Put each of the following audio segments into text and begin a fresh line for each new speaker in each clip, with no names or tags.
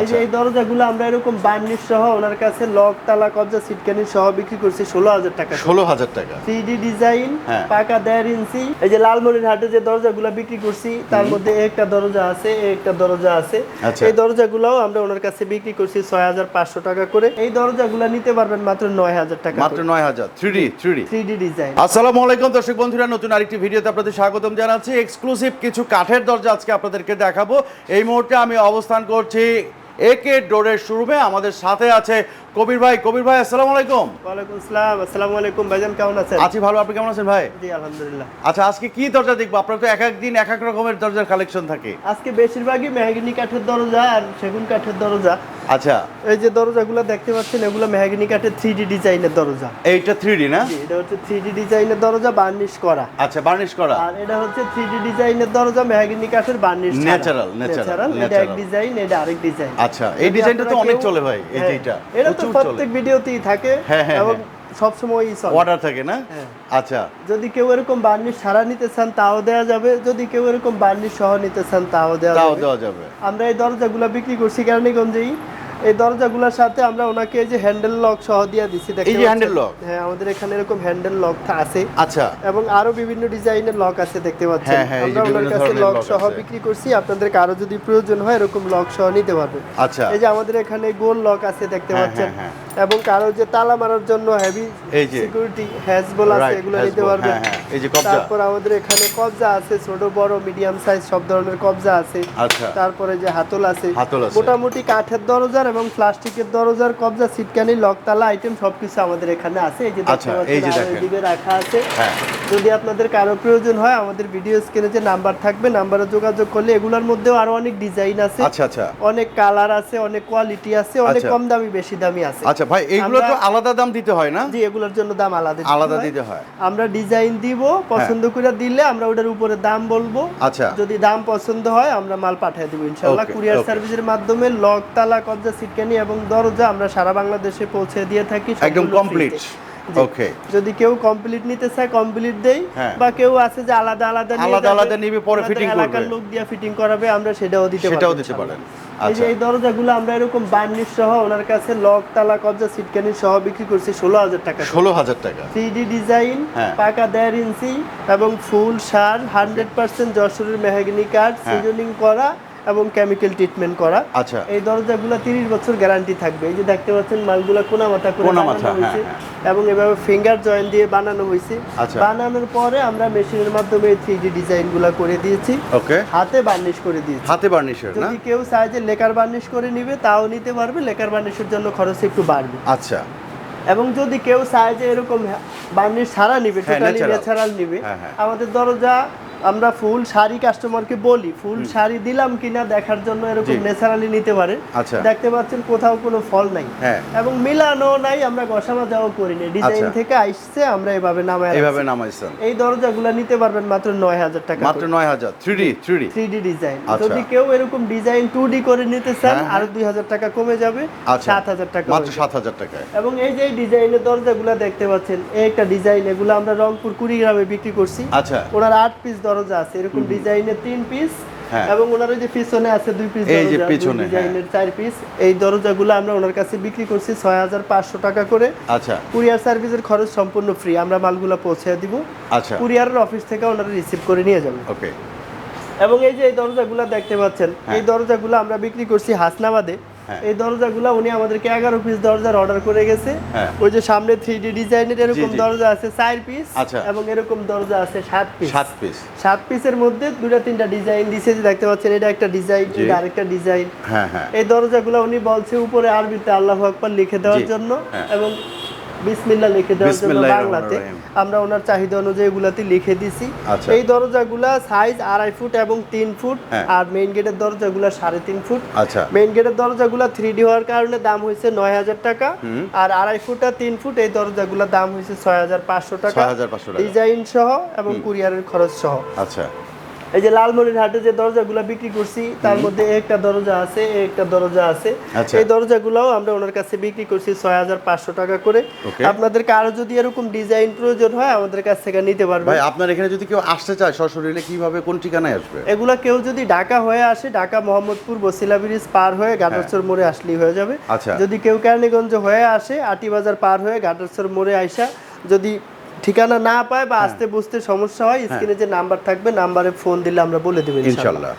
এই যে
আচ্ছা।
এই দরজাগুলো আমরা এরকম বার্নিশ সহ ওনার কাছে লক তালা কবজা সিটকানি সহ বিক্রি করছি ষোলো হাজার টাকা।
ষোলো হাজার টাকা।
থ্রি ডিজাইন
হ্যাঁ।
পাকা দেড় ইঞ্চি। এই যে লালমনির হাটে যে দরজাগুলো বিক্রি করছি তার মধ্যে একটা দরজা আছে একটা দরজা আছে।
আচ্ছা।
এই দরজাগুলোও আমরা ওনার কাছে বিক্রি করছি ছয় হাজার পাঁচশো টাকা করে। এই দরজাগুলো নিতে পারবেন মাত্র নয় হাজার টাকা
মাত্র নয় হাজার। Three three
three design.
আসসালামু আলাইকুম দর্শক বন্ধুরা নতুন আরেকটি ভিডিওতে আপনাদের স্বাগতম জানাচ্ছি। এক্সক্লুসিভ কিছু কাঠের দরজা আজকে আপনাদেরকে দেখাবো। এই মুহূর্তে আমি অবস্থান করছি একে ডোরের শোরুমে আমাদের সাথে আছে কবির ভাই। কবির ভাই আসসালামু আলাইকুম।
ওয়ালাইকুম আসসালাম আসসালামু আলাইকুম। ভাইজান কেমন আছেন?
আছি ভালো আপনি কেমন আছেন ভাই?
জি আলহামদুলিল্লাহ।
আচ্ছা আজকে কি দরজা দেখব? আপনার তো এক এক দিন এক এক রকমের দরজার কালেকশন থাকে।
আজকে বেশিরভাগই মেহগনি কাঠের দরজা আর সেগুন কাঠের দরজা।
আচ্ছা।
এই যে দরজাগুলো দেখতে পাচ্ছেন এগুলো মেহাগিনি কাঠের থ্রি ডি ডিজাইনের দরজা।
এইটা থ্রি ডি না?
এটা হচ্ছে থ্রি ডি ডিজাইনের দরজা বার্নিশ করা।
আচ্ছা বার্নিশ করা।
আর এটা হচ্ছে থ্রি ডি ডিজাইনের দরজা মেহাগিনি কাঠের বার্নিশ
natural,
ন্যাচারাল এটা এক ডিজাইন এটা আরেক ডিজাইন
আচ্ছা এই ডিজাইনটা তো অনেক চলে ভাই এই যে এটা
এটা তো প্রত্যেক ভিডিওতেই থাকে।
হ্যাঁ, হ্যাঁ,
এবং সবসময়
অর্ডার থাকে না?
হ্যাঁ।
আচ্ছা।
যদি কেউ এরকম বার্নিশ সারা নিতে চান তাও দেওয়া যাবে। যদি কেউ এরকম বার্নিশ সহ নিতে চান তাও দেওয়া
তাও দেওয়া যাবে।
আমরা এই দরজাগুলো বিক্রি করছি কেরানীগঞ্জেই। এই দরজাগুলোর সাথে আমরা ওনাকে এই যে হ্যান্ডেল লক সহ দিয়ে দিচ্ছি দেখতে
এই যে handle lock?
হ্যাঁ আমাদের এখানে এরকম হ্যান্ডেল লক আছে।
আচ্ছা।
এবং আরও বিভিন্ন ডিজাইনের লক আছে দেখতে পাচ্ছেন?
হ্যাঁ, হ্যাঁ,
আমরা ওনার কাছে লক সহ বিক্রি করছি আপনাদের কারও যদি প্রয়োজন হয় এরকম লক সহ নিতে পারবে
আচ্ছা।
এই যে আমাদের এখানে গোল লক আছে দেখতে
হ্যাঁ,
পাচ্ছেন? এবং কারও যে তালা মারার জন্য হেভি। সিকিউরিটি হ্যাজবল আছে এগুলো নিতে
Hasbro,
পারবে
হ্যাঁ, এই যে কবজা।
তারপর আমাদের এখানে কবজা আছে ছোট বড় মিডিয়াম সাইজ সব ধরনের কবজা আছে।
আচ্ছা।
তারপরে যে হাতল আছে
হাতল আছে।
মোটামুটি কাঠের দরজার এবং প্লাস্টিকের দরজার কবজা সিটকানি লকতালা আইটেম সবকিছু আমাদের এখানে আছে। এই যে দেখতে
আচ্ছা,
পাচ্ছেন রাখা আছে।
হ্যাঁ।
যদি আপনাদের কারও প্রয়োজন হয় আমাদের ভিডিও স্ক্রিনে যে নাম্বার থাকবে নাম্বারে যোগাযোগ করলে এগুলোর মধ্যেও আরও অনেক ডিজাইন আছে।
আচ্ছা আচ্ছা।
অনেক কালার আছে অনেক কোয়ালিটি আছে অনেক
আচ্ছা।
কম দামি বেশি দামি আছে।
আচ্ছা ভাই এইগুলো তো আলাদা দাম দিতে হয় না?
জি এগুলোর জন্য দাম আলাদা দিতে
আলাদা
হয়।
দিতে হয়।
আমরা ডিজাইন দিব পছন্দ করে দিলে আমরা ওটার উপরে দাম বলব।
আচ্ছা।
যদি দাম পছন্দ হয় আমরা মাল পাঠিয়ে দেবো ইনশাল্লাহ
Okay,
কুরিয়ার সার্ভিসের মাধ্যমে লক তালা কবজা সিটকানি এবং দরজা আমরা সারা বাংলাদেশে পৌঁছে দিয়ে থাকি
একদম কমপ্লিট। ওকে
যদি কেউ কমপ্লিট নিতে চায় কমপ্লিট দেই।
হ্যাঁ।
বা কেউ আছে যে আলাদা আলাদা নিয়ে
আলাদা আলাদা নিবে, পরে
ওনাদের
fitting
এলাকার লোক দিয়ে ফিটিং করাবে আমরা সেটাও দিতে
পারি
সেটাও
দিতে পারেন।
এই যে
আচ্ছা।
এই দরজাগুলো আমরা এরকম বার্নিশ সহ ওনার কাছে লক তালা কবজা সিটকানি সহ বিক্রি করছি ষোলো হাজার টাকা
ষোলো হাজার টাকা।
থ্রি ডিজাইন
হ্যাঁ।
পাকা দেড় ইঞ্চি এবং ফুল সার হান্ড্রেড পার্সেন্ট যশোরের মেহাগিনি কাঠ
হ্যাঁ।
সিজনিং করা এবং কেমিক্যাল ট্রিটমেন্ট করা।
আচ্ছা।
এই দরজাগুলো তিরিশ বছর গ্যারান্টি থাকবে। এই যে দেখতে পাচ্ছেন মালগুলো কোনা মাথা করে
কোনা মাথা, হ্যাঁ,
হয়েছে
হ্যাঁ।
এবং এভাবে ফিঙ্গার জয়েন্ট দিয়ে বানানো হয়েছে।
আচ্ছা।
বানানোর পরে আমরা মেশিনের মাধ্যমে থ্রি ডি ডিজাইনগুলো করে দিয়েছি।
ওকে
হাতে বার্নিশ করে দিয়েছি।
হাতে বার্নিশের না?
যদি কেউ চায় যে লেকার বার্নিশ করে নিবে তাও নিতে পারবে। লেকার বার্নিশের জন্য খরচ একটু বাড়বে।
আচ্ছা।
এবং যদি কেউ চায় যে এরকম বার্নিশ সারা নিবে টোটালি ন্যাচারাল নিবে
হ্যাঁ।
আমাদের দরজা আমরা ফুল শাড়ি কাস্টমারকে বলি ফুল শাড়ি দিলাম কিনা দেখার জন্য এরকম
জি।
ন্যাচারালি নিতে পারে।
আচ্ছা।
দেখতে পাচ্ছেন কোথাও কোনো ফল নাই।
হ্যাঁ।
এবং মিলানো নাই আমরা গসা মাজাও করিনি। ডিজাইন
আচ্ছা।
থেকে আসছে আমরা এভাবে নামায়
এইভাবে
রাখছি।
নামাইছেন।
এই দরজাগুলো নিতে পারবেন মাত্র নয় হাজার টাকা
মাত্র নয় হাজার। Three D three D
three D design
আচ্ছা।
যদি কেউ এরকম ডিজাইন টু ডি করে নিতে চান
হ্যাঁ, হ্যাঁ।
আরও দুই হাজার টাকা কমে যাবে
আচ্ছা।
সাত হাজার টাকা
মাত্র
হয়ে
সাত হাজার টাকায়।
এবং এই যে ডিজাইনের দরজাগুলো দেখতে পাচ্ছেন এই একটা ডিজাইন এগুলো আমরা রংপুর কুড়িগ্রামে বিক্রি করছি।
আচ্ছা।
ওনার আট পিস দরজা আছে এরকম ডিজাইনের তিন পিস
হ্যাঁ।
এবং ওনার ওই যে পিছনে আছে দুই পিস
এই যে পিছনে, হ্যাঁ।
ডিজাইনের চার পিস এই দরজাগুলো আমরা ওনার কাছে বিক্রি করছি ছয় হাজার পাঁচশো টাকা করে।
আচ্ছা।
কুরিয়ার সার্ভিসের খরচ সম্পূর্ণ ফ্রি আমরা মালগুলো পৌঁছে দিব।
আচ্ছা।
কুরিয়ারের অফিস থেকে ওনারা রিসিভ করে নিয়ে যাবেন
ওকে
এবং এই যে এই দরজাগুলো দেখতে পাচ্ছেন এই দরজাগুলো আমরা বিক্রি করছি হাসনাবাদে।
হ্যাঁ।
এই দরজাগুলো উনি আমাদেরকে এগারো পিস দরজার অর্ডার করে গেছে।
হ্যাঁ।
ওই যে সামনে থ্রি ডি ডিজাইনের এরকম দরজা আছে চার পিস
আচ্ছা।
এবং এরকম দরজা আছে সাত পিস
সাত পিস
সাত পিসের মধ্যে দুটা তিনটা ডিজাইন দিছে যে দেখতে পাচ্ছেন এটা একটা ডিজাইন এটা আরেকটা ডিজাইন।
হ্যাঁ হ্যাঁ।
এই দরজাগুলো উনি বলছে উপরে আরবিতে আল্লাহ আকবার লিখে দেওয়ার জন্য
হ্যাঁ।
এবং বিসমিল্লাহ লিখে দেওয়ার জন্য বাংলাতে আমরা ওনার চাহিদা অনুযায়ী এগুলাতে লিখে দিছি।
আচ্ছা।
এই দরজাগুলা সাইজ আড়াই ফুট এবং তিন ফুট
হ্যাঁ।
আর মেইন গেটের দরজাগুলা সাড়ে তিন ফুট।
আচ্ছা।
মেইন গেটের দরজাগুলা থ্রি ডি হওয়ার কারণে দাম হয়েছে নয় হাজার টাকা আর আড়াই ফুট আর তিন ফুট এই দরজাগুলা দাম হয়েছে ছয় হাজার পাঁচশো টাকা।
6,500 টাকা।
ডিজাইন সহ এবং কুরিয়ারের খরচ সহ।
আচ্ছা।
এই যে লালমনির হাটে যে দরজাগুলো বিক্রি করছি তার মধ্যে একটা দরজা আছে একটা দরজা আছে।
আচ্ছা।
এই দরজাগুলোও আমরা ওনার কাছে বিক্রি করছি ছয় হাজার পাঁচশো টাকা করে. আপনাদেরকে আরও যদি এরকম ডিজাইন প্রয়োজন হয় আমাদের কাছ থেকে নিতে পারবেন।
ভাই আপনার এখানে যদি কেউ আসতে চায় সশরীরে কীভাবে কোন ঠিকানায় আসবে?
এগুলা কেউ যদি ঢাকা হয়ে আসে ঢাকা মোহাম্মদপুর বসিলা ব্রিজ পার হয়ে গাটারচর মোড়ে আসলেই হয়ে যাবে।
আচ্ছা।
যদি কেউ কেরানীগঞ্জ হয়ে আসে আটি বাজার পার হয়ে গাটারচর মোড়ে আইসা যদি ঠিকানা না পায় বা আসতে বুঝতে সমস্যা হয় স্ক্রিনে যে নাম্বার থাকবে নাম্বারে ফোন দিলে আমরা বলে দেবো ইনশাল্লাহ।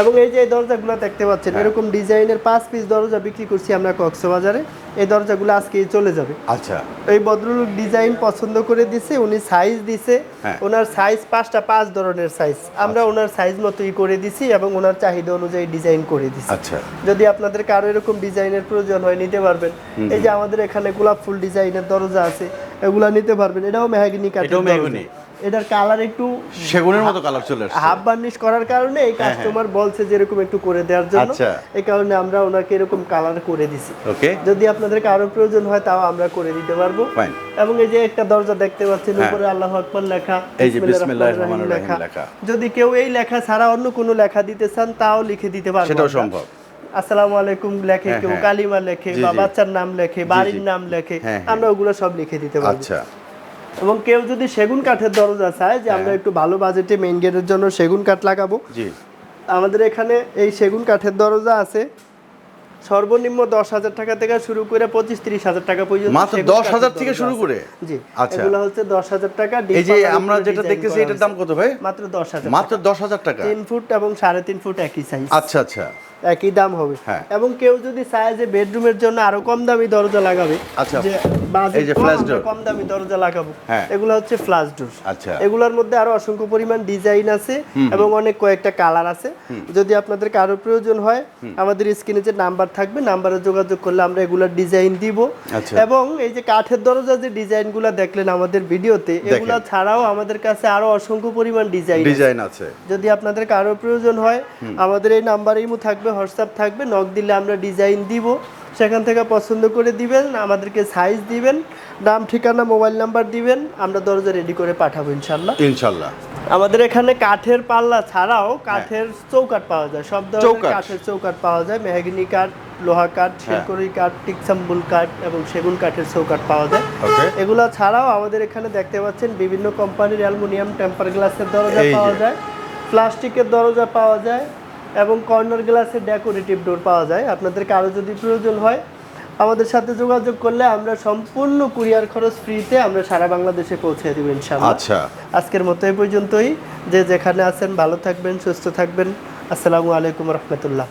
এবং এই যে দরজাগুলো দেখতে পাচ্ছেন এরকম ডিজাইনের পাঁচ পিস দরজা বিক্রি করছি আমরা কক্সবাজারে। এই দরজাগুলো আজকেই চলে যাবে।
আচ্ছা।
এই ভদ্রলোক ডিজাইন পছন্দ করে দিছে উনি সাইজ দিছে।
হ্যাঁ।
ওনার সাইজ পাঁচটা পাঁচ ধরনের সাইজ আমরা ওনার সাইজ মতোই করে দিছি এবং ওনার চাহিদা অনুযায়ী ডিজাইন করে দিছি।
আচ্ছা।
যদি আপনাদের কারও এরকম ডিজাইনের প্রয়োজন হয় নিতে পারবেন। এই যে আমাদের এখানে গোলাপ ফুল ডিজাইনের দরজা আছে। এগুলা নিতে পারবেন। এটাও মেহাগিনি কাঠের
এটাও। মেহগিনি।
এটার কালার একটু
সেগুনের মতো কালার চলে আসছে।
হাফ বার্নিশ করার কারণে এই কাস্টমার বলছে যে এরকম একটু করে দেওয়ার জন্য।
আচ্ছা।
এই কারণে আমরা ওনাকে এরকম কালার করে দিছি।
ওকে
যদি আপনাদের কারও প্রয়োজন হয় তাও আমরা করে দিতে পারব।
ফাইন
এবং এই যে একটা দরজা দেখতে পাচ্ছেন
হ্যাঁ।
উপরে আল্লাহ আকবার লেখা
এই যে
বিসমিল্লাহির রহমানির
রহমানির রহিম লেখা।
যদি কেউ এই লেখা ছাড়া অন্য কোনো লেখা দিতে চান তাও লিখে দিতে পারব
সেটাও সম্ভব।
আসসালামু আলাইকুম লেখে
হ্যাঁ,
কেউ
হ্যাঁ।
কালিমা লেখে বা বাচ্চার নাম লেখে বাড়ির নাম লেখে
হ্যাঁ।
আমরা ওগুলো সব লিখে দিতে পারব।
আচ্ছা।
এবং কেউ যদি সেগুন কাঠের দরজা চায় যে আমরা একটু ভালো বাজেটে মেইন গেটের জন্য সেগুন কাঠ লাগাবো আমাদের এখানে এই সেগুন কাঠের দরজা আছে। সর্বনিম্ন দশ হাজার টাকা থেকে শুরু করে পঁচিশ তিরিশ হাজার টাকা পর্যন্ত
মাত্র দশ হাজার থেকে শুরু করে?
জি
আচ্ছা।
এগুলো হচ্ছে দশ হাজার টাকা
এই যে আমরা যেটা দেখতেছি এটার দাম কত ভাই?
মাত্র দশ হাজার
মাত্র দশ হাজার টাকা?
তিন ফুট এবং সাড়ে তিন ফুট একই সাইজ
আচ্ছা আচ্ছা।
একই দাম হবে।
হ্যাঁ।
এবং কেউ যদি চায় যে বেডরুমের জন্য আরও কম দামি দরজা লাগাবে
আচ্ছা।
যে
এই যে
কম,
flash
কম দামি দরজা লাগাবো।
হ্যাঁ।
এগুলো হচ্ছে ফ্লাশ ডোর
আচ্ছা।
এগুলোর মধ্যে আরও অসংখ্য পরিমাণ ডিজাইন আছে এবং অনেক কয়েকটা কালার আছে। যদি আপনাদের কারও প্রয়োজন হয় আমাদের স্ক্রিনে যে নাম্বার থাকবে নাম্বারে যোগাযোগ করলে আমরা এগুলোর ডিজাইন দিব।
আচ্ছা।
এবং এই যে কাঠের দরজা যে ডিজাইনগুলো দেখলেন আমাদের ভিডিওতে এগুলা ছাড়াও আমাদের কাছে আরও অসংখ্য পরিমাণ ডিজাইন
ডিজাইন আছে।
যদি আপনাদের কারও প্রয়োজন হয় আমাদের এই নাম্বার ইমো থাকবে হোয়াটসঅ্যাপ থাকবে নক দিলে আমরা ডিজাইন দিব। সেখান থেকে পছন্দ করে দিবেন আমাদেরকে সাইজ দিবেন নাম ঠিকানা মোবাইল নাম্বার দিবেন আমরা দরজা রেডি করে পাঠাবো ইনশাল্লাহ।
ইনশাল্লাহ।
আমাদের এখানে কাঠের পাল্লা ছাড়াও কাঠের চৌকাঠ পাওয়া যায় সব ধরনের কাঠের চৌকাঠ পাওয়া যায় মেহগিনি কাঠ লোহা কাঠ শিলকড়ি কাঠ টিকসাম্বুল কাঠ এবং সেগুন কাঠের চৌকাঠ পাওয়া যায়। এগুলো ছাড়াও আমাদের এখানে দেখতে পাচ্ছেন বিভিন্ন কোম্পানির অ্যালুমিনিয়াম টেম্পার গ্লাসের দরজা পাওয়া যায় প্লাস্টিকের দরজা পাওয়া যায় এবং কর্নার গ্লাসের ডেকোরেটিভ ডোর পাওয়া যায়। আপনাদের কারও যদি প্রয়োজন হয় আমাদের সাথে যোগাযোগ করলে আমরা সম্পূর্ণ কুরিয়ার খরচ ফ্রিতে আমরা সারা বাংলাদেশে পৌঁছে দেবো ইনশাআল্লাহ।
আচ্ছা।
আজকের মতো এই পর্যন্তই। যে যেখানে আছেন ভালো থাকবেন সুস্থ থাকবেন। আসসালামু আলাইকুম রহমতুল্লাহ।